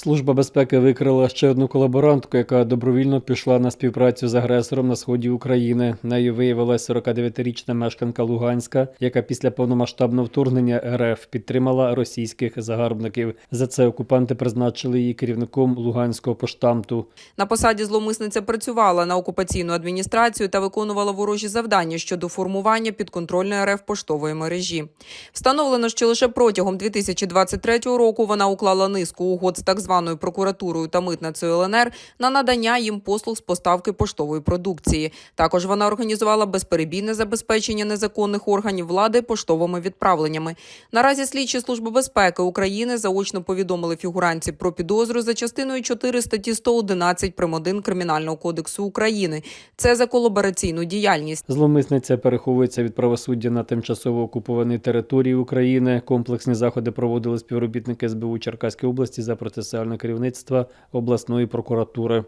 Служба безпеки викрила ще одну колаборантку, яка добровільно пішла на співпрацю з агресором на сході України. Нею виявилася 49-річна мешканка Луганська, яка після повномасштабного вторгнення РФ підтримала російських загарбників. За це окупанти призначили її керівником Луганського поштамту. На посаді зловмисниця працювала на окупаційну адміністрацію та виконувала ворожі завдання щодо формування підконтрольної РФ поштової мережі. Встановлено, що лише протягом 2023 року вона уклала низку угод з так званою прокуратурою та митницею ЛНР на надання їм послуг з поставки поштової продукції. Також вона організувала безперебійне забезпечення незаконних органів влади поштовими відправленнями. Наразі слідчі служби безпеки України заочно повідомили фігуранці про підозру за частиною 4 статті 111 прим. 1 Кримінального кодексу України. Це за колабораційну діяльність. Зловмисниця переховується від правосуддя на тимчасово окупованій території України. Комплексні заходи проводили співробітники СБУ Черкаської області за процесуальне керівництво обласної прокуратури.